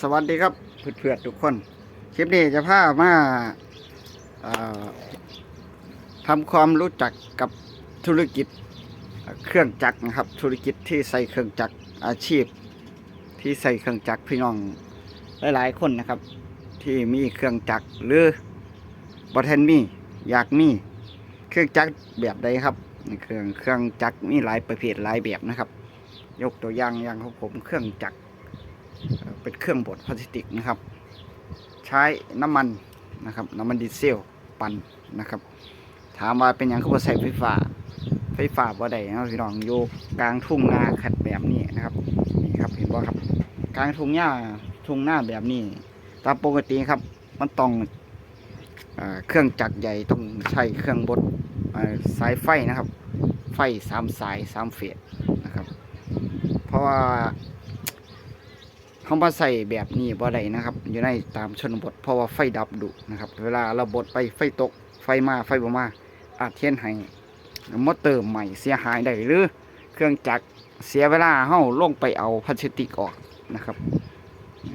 สวัสดีครับเพื่อนๆทุกคน คลิปนี้จะพามาาทำความรู้จักกับธุรกิจเครื่องจักรนะครับ ธุรกิจที่ใส่เครื่องจักรอาชีพ ที่ใส่เครื่องจักรพี่น้องหลายๆคนนะครับ ที่มีเครื่องจักรหรือบอทนมีอยากมีเครื่องจักรแบบใดครับเครื่องเครื่องจักรมีหลายประเภทหลายแบบนะครับ ยกตัวอย่างอย่างของผมเครื่องจักร เป็นเครื่องบดพลาสติกนะครับ ใช้น้ำมันนะครับน้ำมันดีเซลปั่นนะครับ ถามว่าเป็นอย่างเขาใส่ไฟฟ้าไฟฟ้าบ่ได้นะพี่น้องอยู่กลางทุ่งนาขัดแบบนี้นะครับนี่ครับเห็นบ่ครับ กลางทุ่งหญ้าทุ่งนาแบบนี้ ตามปกติครับ มันต้องเครื่องจักรใหญ่ต้องใช้เครื่องบดสายไฟนะครับ ไฟสามสายสามเฟสนะครับ เพราะว่า เขามาใส่แบบนี้บ่ได้นะครับ อยู่ในตามชนบทเพราะว่าไฟดับดุนะครับ เวลาเราบดไปไฟตกไฟมาไฟบ่มาอาจเทียนให้มอเตอร์ใหม่เสียหายได้หรือ เครื่องจักรเสียเวลาเฮาลงไปเอาพลาสติกออกนะครับ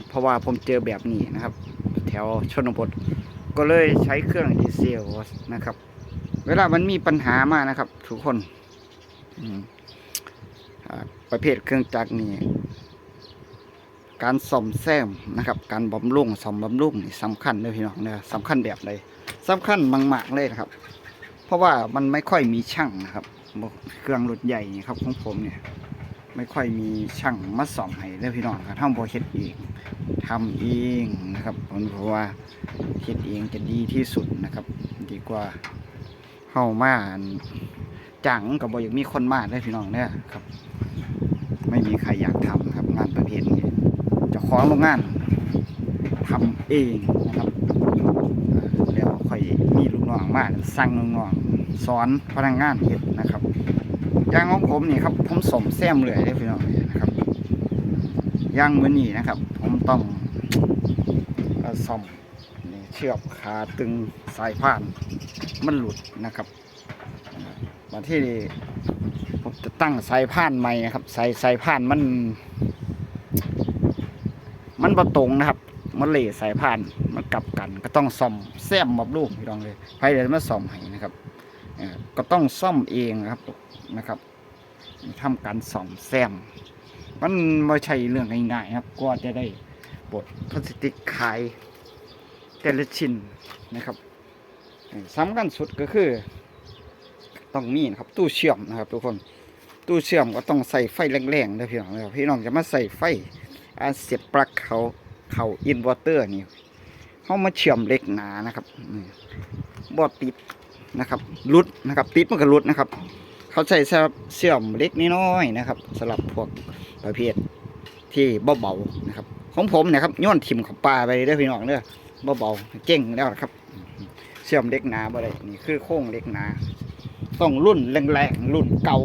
เพราะว่าผมเจอแบบนี้นะครับ แถวชนบท ก็เลยใช้เครื่องดีเซลนะครับ เวลามันมีปัญหามากนะครับ ทุกคนประเภทเครื่องจักรนี่ การซ่อมแซมนะครับการบำรุงซ่อมบำรุงนี่สำคัญเลยพี่น้องเนี่ยสำคัญแบบใดสำคัญมากๆเลยนะครับ เพราะว่ามันไม่ค่อยมีช่างนะครับเครื่องรถใหญ่นี่ครับของผมเนี่ยไม่ค่อยมีช่างมาซ่อมให้เลยพี่น้องครับทำบ่เฮ็ดเองทำเองนะครับผมเพราะว่าเฮ็ดเองจะดีที่สุดนะครับ ดีกว่าเข้ามาจังกับบอยากมีคนมาเลยพี่น้องเนี่ยครับ ไม่มีใครอยากทำครับงานประเภทนี้ ของโรงงานทำเองนะครับแล้วค่อยมีลูกน้องมาสั่งลูกน้องสอนพนักงานเฮ็ดนะครับย่างของผมนี่ครับผมสมแซมเลยได้พี่น้องนะครับย่างมือนี้นะครับ ผมต้องซ่อมเชือกขาตึงสายพานมันหลุดนะครับมาที่นี่ผมจะตั้งสายพานใหม่นะครับสายสายพานมัน มันประตรงนะครับมันเล่สายพานมันกลับกันก็ต้องซ่อมแซมบับลูกพี่น้องเลยใครเดินมาซ่อมให้นะครับก็ต้องซ่อมเองนะครับนะครับทำการซ่อมแซม มันไม่ใช่เรื่องง่ายๆครับกว่าจะได้บทพลาสติกขายแต่ละชิ้นนะครับสำคัญสุดก็คือ ต้องมีนะครับตู้เชื่อมนะครับทุกคนตู้เชื่อมก็ต้องใส่ไฟแรงๆนะพี่น้องนะครับพี่น้องจะมาใส่ไฟ อาเสียบปลั๊กเขาเขาอินเวอร์เตอร์นี่เขามาเชื่อมเล็กหนานะครับบอดติดนะครับรุดนะครับ ติดมันก็รุดนะครับ เขาใช้สำหรับเชื่อมเล็กน้อยนะครับสำหรับพวกประเภทที่เบาๆนะครับ ของผมนะครับย้อนถิ่มของปลาไปเด้อพี่น้องเด้อเบาๆเจ๊งแล้วนะครับ เชื่อมเล็กหนาบ่ได้นี่คือโค้งเล็กหนาต้องรุ่นแรงๆรุ่นเก่า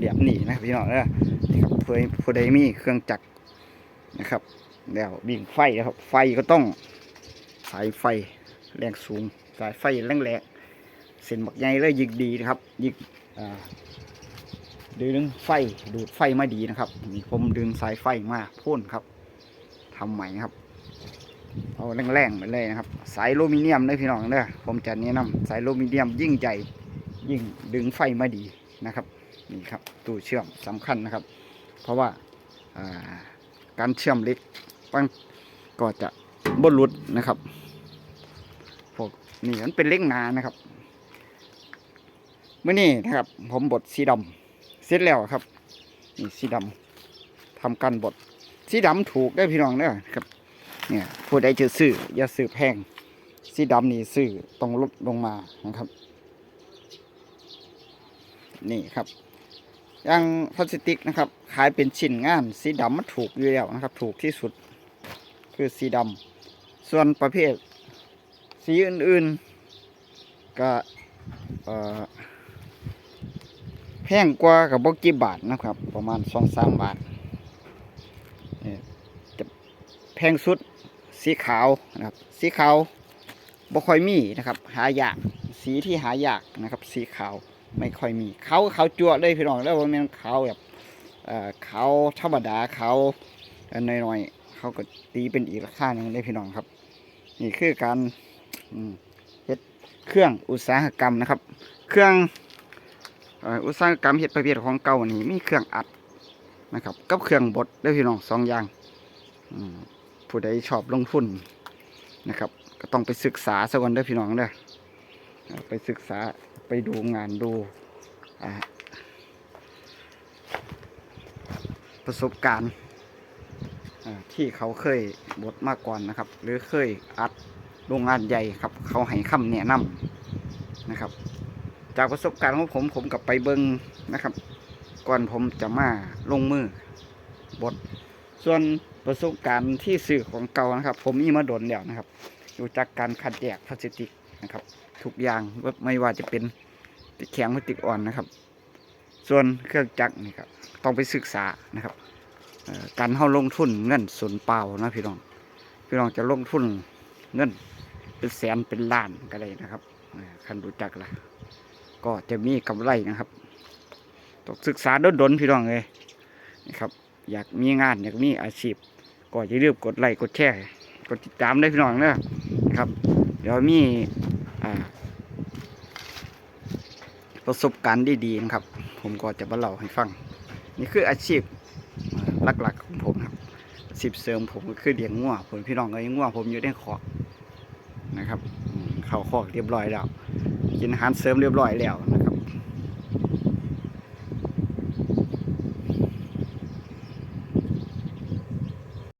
แบบนี้นะพี่น้องเด้อนี่ครับผู้ใดผู้ใดมีเครื่องจักร นะครับ แล้วบิ่งไฟนะครับ ไฟก็ต้องสายไฟแรงสูง สายไฟแรงแรงเส้นบักใหญ่เลยยิงดีนะครับยิงอ่าดึงไฟดูดไฟมาดีนะครับนี่ผมดึงสายไฟมาพ่นครับทำใหม่ครับ เอาแรงๆไปเลยนะครับ สายโลมิเนียมเลยพี่น้องเด้อผมจะแนะนำสายโลมิเนียมยิ่งใหญ่ยิ่งดึงไฟมาดีนะครับนี่ครับตู้เชื่อมสำคัญนะครับ เพราะว่าอ่า การเชื่อมเล็กมันก็จะบหลุดนะครับพวกนี่มันเป็นเล็กหนานะครับเมื่อนี้นะครับ ผมบดสีดำเสร็จแล้วครับนี่สีดำทำการบดสีดำถูกได้พี่น้องเด้อครับ เนี่ยผู้ใดจะซื้ออย่าซื้อแพงสีดำนี่ซื้อต้องลดลงมานะครับ นี่ครับ ย่างพลาสติกนะครับ ขายเป็นชิ้นงานสีดำมันถูกอยู่แล้วนะครับ ถูกที่สุดคือสีดำส่วนประเภท สีอื่นๆก็แพงกว่ากับบกี่บาทนะครับ ประมาณสองสามบาทเนี่ยจะแพงสุดสีขาวนะครับ สีขาวบ่ค่อยมีนะครับ หายากสีที่หายากนะครับ สีขาว ไม่ค่อยมีเขาเขาจั่วเลยพี่น้องแล้วว่ามันเขาแบบเขาธรรมดาเขาเอ่อน้อยๆเขาก็ตีเป็นอีกราคาหนึ่งเลยพี่น้องครับ นี่คือการเฮ็ดเครื่องอุตสาหกรรมนะครับ เครื่องอุตสาหกรรมเฮ็ดประเภทของเก่านี่มีเครื่องอัดนะครับ กับเครื่องบดเด้พี่น้องสองอย่างผู้ใดชอบลงทุนนะครับ ก็ต้องไปศึกษาซะก่อนเด้อพี่น้องเด้อไปศึกษา ไปดูงานดูประสบการณ์ที่เขาเคยบดมาก่อนนะครับ หรือเคยอัดโรงงานใหญ่ครับ เขาให้คำแนะนำนะครับ จากประสบการณ์ของผมผมกับไปเบิงนะครับ ก่อนผมจะมาลงมือบดส่วนประสบการณ์ที่สื่อของเก่านะครับ ผมมีมาโดนแล้วนะครับรู้จักการคัดแยกพลาสติกนะครับ ทุกอย่างไม่ว่าจะเป็นติกแข็งพลาสติกอ่อนนะครับ ส่วนเครื่องจักรนี่ครับต้องไปศึกษานะครับการเข้าลงทุนเงินส่วนเปล่านะพี่น้องพี่น้องจะลงทุนเงินเป็นแสนเป็นล้านก็ได้นะครับคันรู้จักละก็จะมีกำไรนะครับต้องศึกษาดนๆพี่น้องเลยนะครับ อยากมีงานอยากมีอาชีพ ก็อย่าลืมกดไลค์กดแชร์กดติดตามได้พี่น้องนะครับ เดี๋ยวมี ประสบการณ์ดีๆนะครับ ผมก็จะมาเล่าให้ฟัง นี่คืออาชีพหลักๆของผมครับสิบเสริมผมก็คือเลี้ยงง่วผมพี่น้องก็ยังง่วผมอยู่ในขอกนะครับ เข้าขอกเรียบร้อยแล้ว กินอาหารเสริมเรียบร้อยแล้วนะ